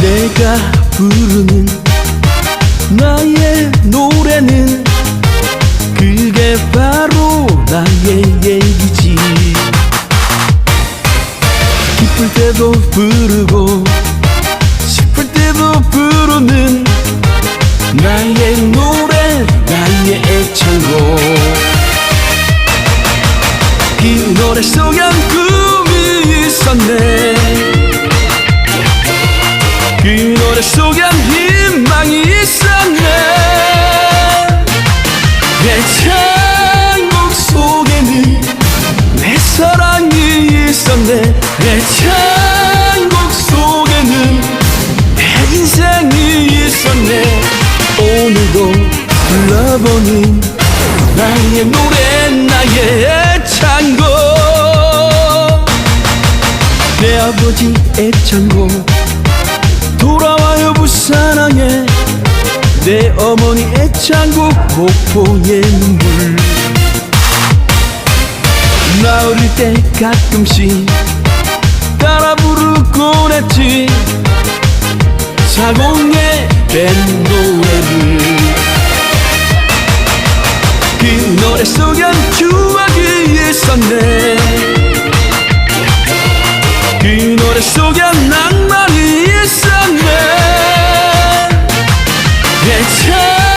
내가 부르는 나의 노래는 그게 바로 나의 얘기지. 기쁠 때도 부르고 슬플 때도 부르는 나의 노래 나의 애창곡. 이 노래 속엔 꿈이 있었네 있었네 애창곡 속에는 내 인생이 있었네. 오늘도 불러보는 나의 노래 나의 애창곡. 내 아버지 애창곡 돌아와요 부산항에. 내 어머니 애창곡 목포의 눈물. 나 어릴 때 가끔씩 했지 사공의 밴 노래를 그 노래 속엔 추억이 있었네. 그 노래 속엔